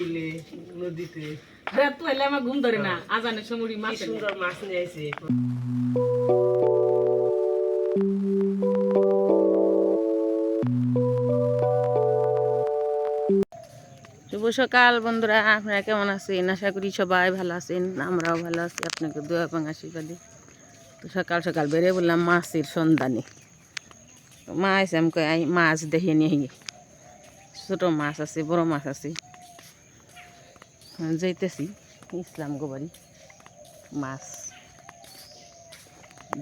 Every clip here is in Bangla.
বিলে, নদীতে। রাত হইলে আমার ঘুম ধরে না। আজানের সময় মাছ সুন্দর মাছ নিয়ে আসে শুভ সকাল বন্ধুরা। আপনারা কেমন আছেন? আশা করি সবাই ভালো আছেন। আমরাও ভালো আছি। আপনাকে দোয়া এবং আশীর্বাদে। তো সকাল সকাল বেরিয়ে বললাম মাছের সন্ধানে। তো মা এসে আমাকে মাছ দেখে নিয়ে ছোটো মাছ আছে বড় মাছ আছে। আমি যাইতেছি। ইসলাম গোবারি মাছ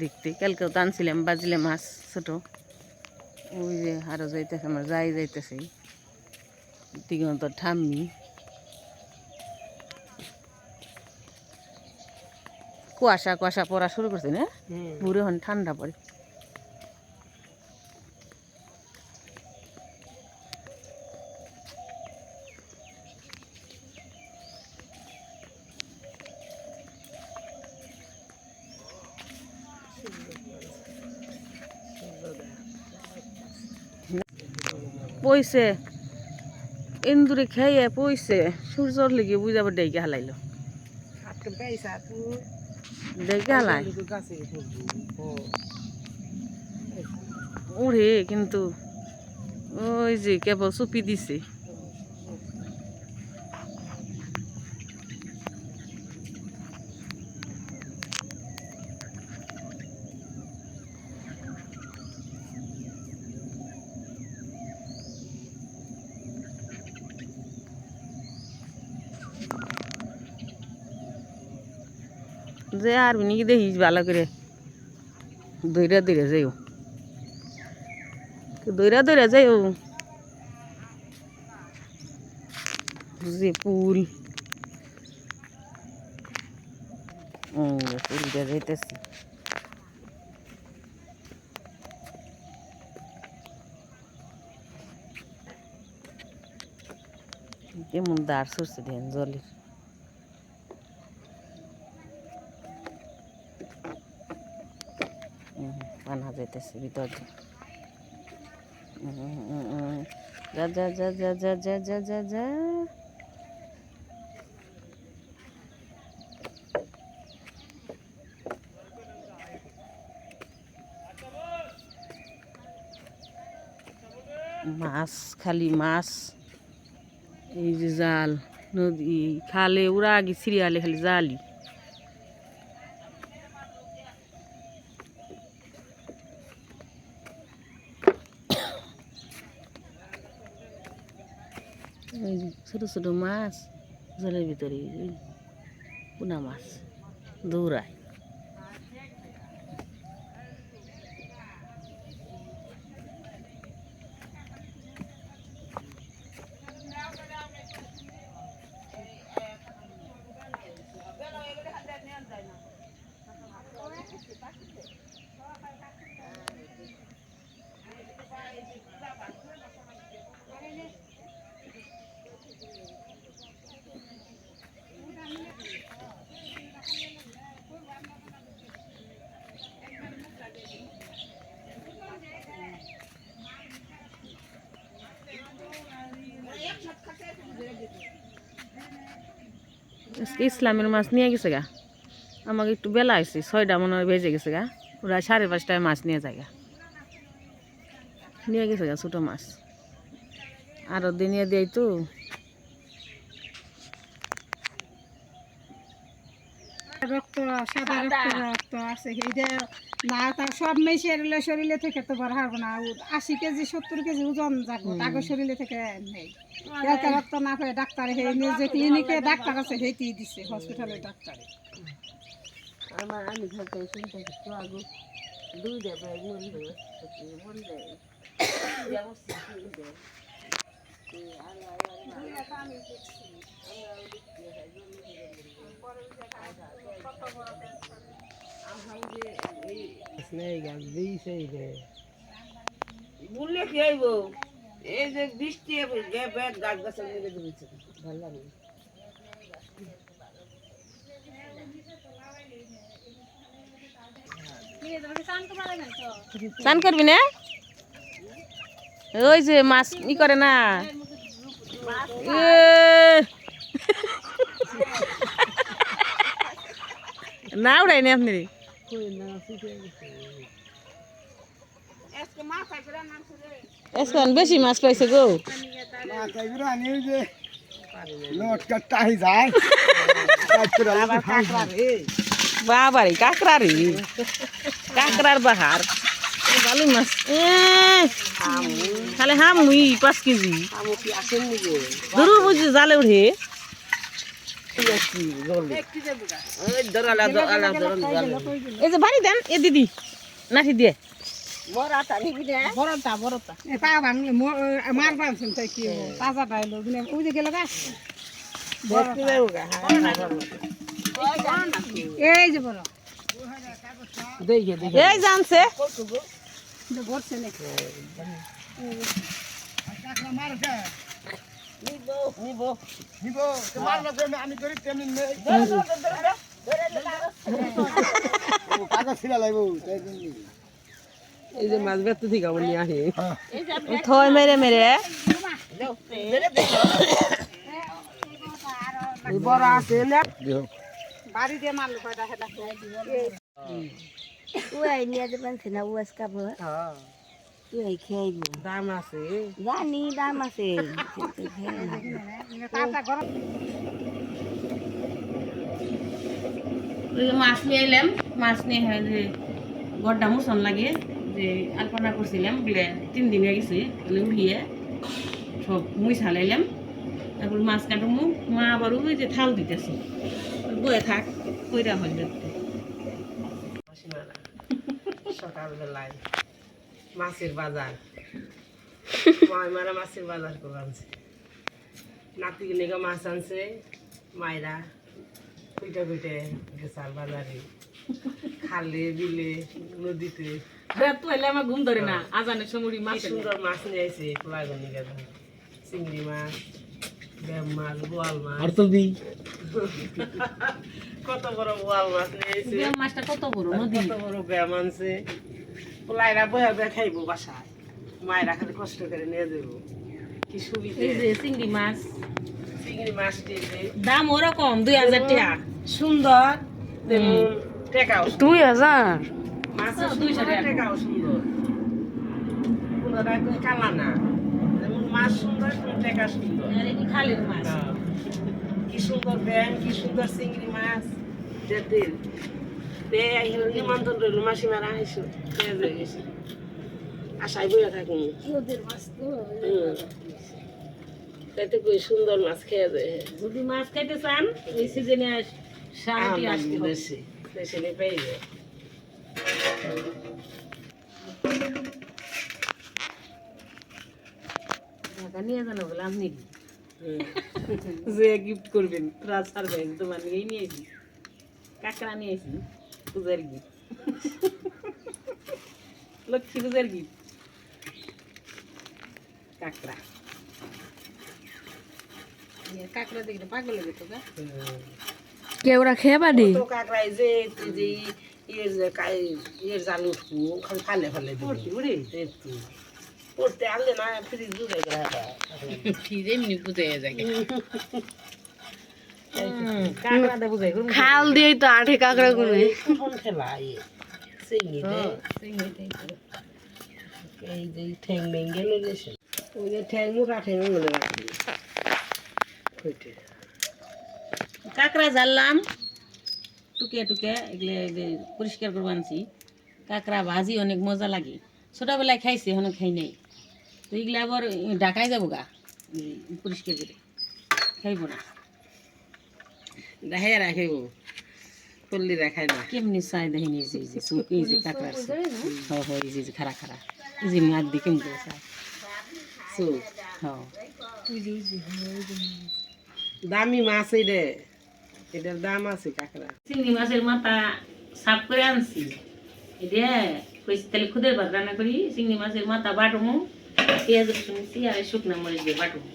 দেখতে। কালকেও তো আনছিলাম বাজলে মাছ ছোটো। ওই যে আরও যাইতেছে আমার যাই যাইতেছে। দিগন্ত ঠাম্মি। কুয়াশা কুয়াশা পড়া শুরু করছে না? পুরো এখন ঠান্ডা পড়ে। পইছে। ইন্দুরে খেয়ে পইছে। সূর্যর লেগে বুঝাবার ডেকে হালাইলো। ডেকে হালাই। ওরে কিন্তু ওই যে কেবল চুপি দিছে। যে আর নাকি দেখিস ভালো করে? দৈরা দৈরা যাইও। দৈরা দৈরা যাইও। যে পুল। ও পুলটা যাইতেছি। কেমন দাঁড় সরছে দেন জলের। পানা যাইতেছে ভিতর। যা যা যা যা যা যা যা যা যা। মাছ, খালি মাছ। এই যে জাল, নদী, খালে, ওরা আগে সিরিয়ালে খালি জালি এই যে ছোট মাছ জলের ভিতরে পোনা মাছ দৌড়ায়। ইসলামের মাছ নিয়ে গেছে গা। আমাকে একটু বেলা হয়েছে ছয়টা মনে হয় বেজে গেছে গা। ওরা সাড়ে পাঁচটায় মাছ নিয়ে যায় গা। নিয়ে গেছে গা ছোটো মাছ। আরও দিনে দেয় তো রক্ত সাদা রক্ত রক্ত আছে। এইটা না তার সব মেশে শরীরে থেকে তো বার হারবো না। আশি কেজি সত্তর কেজি ওজন যাব। তাকে শরীরে থেকে নেই। এত রক্ত না পেয়ে ডাক্তারে সেই নিয়ে যে ক্লিনিকে ডাক্তার আছে সেইটি দিছে হসপিটালে ডাক্তারে। আমার আমি খাইতে শুনতে একটু আগু দুই দেবে মন দেবে মন দেবে নেই গাছ দিয়েছে রে বললে কি হইব এই যে বৃষ্টি গাছ লাগে চান করবি না? ওই যে মাছ ই করে না এ না উড়াইনি আপনি এখন বেশি মাছ পাইছে গো। বাবারে কাঁকড়া রে কাঁকড়ার বাহার। ভালো মাছ। খালি হাম মুই পাঁচ কেজি। ধরু বুঝি জালে উঠে কি জলদি একটু যাব গা ওই ধরালা ধরালা ধরালা এই যে বাড়ি দেন এ দিদি নাঠি দিয়ে। বড়াটা নিবি না বড়টা বড়টা এ পা ভাঙলে মার পাচ্ছেন তাই কি হব? তাজাটা এলো ওই যে গা। এই যে বড় দেখে দেখে এই জানছে যে ভরছে নাকি নিব এই যে মাছ ব্যস্ত থেকে আমার নিয়ে আসে থয় মেরে মেরে বড় আছে? বাড়ি দিয়ে মারলো কয়টা হেটা উয়াই নিয়ে যাবেন না উয়াস কাপড় হ্যাঁ। উয়াই খেয়ে দাম আছে। জানি দাম আছে। তাজা গরম ওই যে মাছ নিয়ে এলাম। মাছ নিয়ে যে গড্ডা মুসন লাগে যে আলপনা করছিলাম বলে তিন দিন হয়ে গেছে বলে উলিয়ে সব মুই ছালাইলাম তারপর মাছ কাটমু মা আবার ওই যে থাল দিতেছে। বয়ে থাক কইরা হয় দেখতে সকালবেলায় মাছের বাজার। মায় মারা মাছের বাজার করে আনছে। নাতি নিগা মাছ আনছে মায়েরা কুইটা কুইটে গেছার বাজারে। খালে বিলে নদীতে। আমার ঘুম ধরে না। আজানের সময় কি সুন্দর মাছ নিয়ে আসে খোলাগনি গেছে। চিংড়ি মাছ ব্যাম মাছ বোয়াল মাছ। আর তো কত বড় বোয়াল মাছ নিয়ে মাছটা কত বড় নদী? কত বড় ব্যায়াম আনছে। পোলাইরা বয়া বয়া খাইবো বাসায়। মায়েরা খালি কষ্ট করে নিয়ে যাব কি সুবিধে? এই যে চিংড়ি মাছ। চিংড়ি মাছটি যে দাম ওরকম দুই হাজার টাকা। সুন্দর। টেকাও দুই হাজার? মাছের দুইশো সুন্দর টেকাও সুন্দর। কই কালা না। যেমন মাছ সুন্দর তেমন টেকা সুন্দর। খালির মাছ। কি সুন্দর ব্যায়াম কি সুন্দর চিংড়ি মাছ। যেদিন তে আহিল নিমন্ত্রণ রইল মাসিমারা আইসো খেয়ে যে গেছি। আশায় বইয়া থাকুন। তাইতে কই সুন্দর মাছ খেয়ে যায় যদি মাছ খাইতে চান এই সিজনে সারাটি আসতে দেশে দেশে নিয়ে পেয়ে যায়। নিয়ে জানো বলে আপনি যে গিফট করবেন সারপ্রাইজ তোমার নিয়েই নিয়েছি কাকড়া নিয়েছি পূজার গিফট। লক্ষ্মী পূজার গিফট। কাকড়া। কাকড়া দেখলে পাগল লেগে তো গা। হুম। কেউরা খেয়ে পারি তো যে যে ইয়ের ইয়ের জাল উঠবো খালি ফালে ফালে পড়তে একটু পড়তে। আনলে না ফ্রিজ দুধে ফিরে এমনি বুঝে যায়। খাল দিয়েই তো আঠে কাঁকড়া গুনে। কাঁকড়া জ্বাললাম টুকে টুকে এগুলো পরিষ্কার করে আনছি। কাঁকড়া ভাজি অনেক মজা লাগে। ছোটবেলায় খাইছি, এখনও খাই নাই। তো এগুলো আবার ঢাকায় যাব গা। পরিষ্কার করে। খাইব না। দেখাই রাখিব। পল্লি দেখায় না কেমনি চাই যে এই যে চুপ এই যে কাঁকড়ার চুপ। হ হ এই যে এই যে খারা খারা যে মার দিয়ে কেমন করে চাই চুপ হ দামি মাছ এই রে এটার দাম আছে কাঁকড়া চিংড়ি মাছের মাথা সাফ করে আনছি। এটা কইছি তাহলে খুদের ভাত রান্না করি। চিংড়ি মাছের মাথা বাটমু পেঁয়াজ রসুন আর শুকনো মরিচ দিয়ে বাটমু।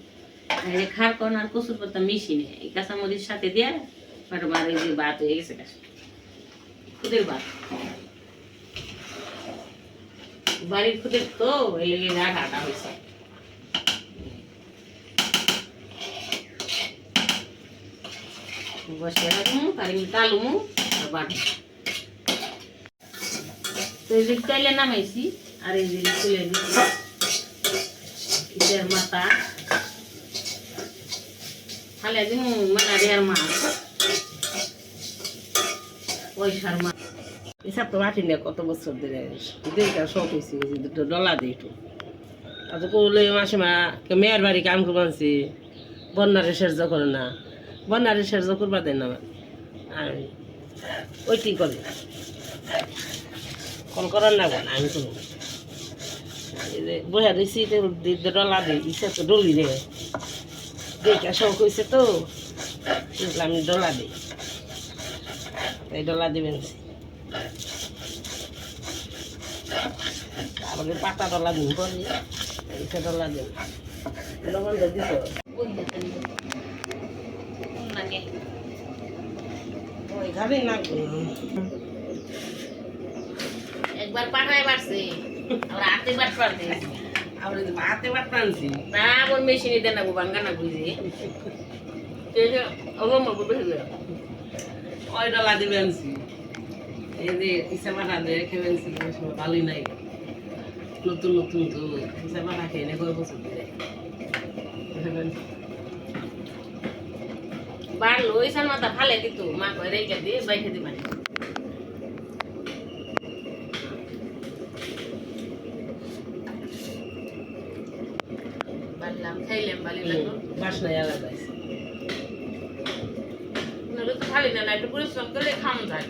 খার কন আর কচুর পাতা মিশিয়ে এই কাঁচা মরিচ সাথে দিয়ে আর এই যে ভাত হয়ে গেছে খুদের ভাত। বাড়ির খুদের তো, এই লেগে আটা আটা হয়েছে। বসে রাখমু তার তালুমু আবার তো এই যে চাইলে নামাইছি, আর এই যে তুলে দিচ্ছি মাথা। খালে দিন মানে রেয়ার মাছ। পয়সার মাছ। এসব তো মাটি নিয়ে কত বছর ধরে। দিনটা শখ হয়েছে দুটো ডলা দিই একটু। আর তো করলে মাসে মা মেয়ের বাড়ি কাম করবানছি বন্যারে সাহায্য করে না। বন্যারে সাহায্য করবা দেয় না আর ওইটি করে? কল করার না বোন আমি করব দিছি, তো ডলা দিই ইচ্ছা তো ডলি রে দিনটা শখ হয়েছে তো। আমি ডলা দিই। এই ডলা দিবেন তারপরে পাতা ডলা দিন পরে এইটা ডলা দিন। লবণ দিত না একবার পাঠায় বাড়ছে আবার হাতে বাট পারতে আমরা মেশিনে দেন না বাঙ্গা না বুঝি ওই ডলা দিবেন এই যে ইসা পাঠা দিয়ে রেখে ভালোই নাই নতুন নতুন তো ইসা পাঠা খেয়ে নে কয় বছর ধরে রেখে। বাড়লো ওই সাল মাথা ফালে দিত মা কয় রেখে দিয়ে বাইকে দি নাহলে তো খালি না একটু পরিশ্রম করলে খাম যায়।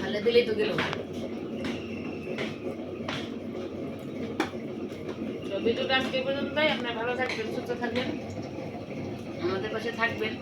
খালে দিলেই তো গেল। ভিডিওটা আজকে পর্যন্ত আপনার ভালো থাকবেন, সুস্থ থাকবেন, আমাদের পাশে থাকবেন।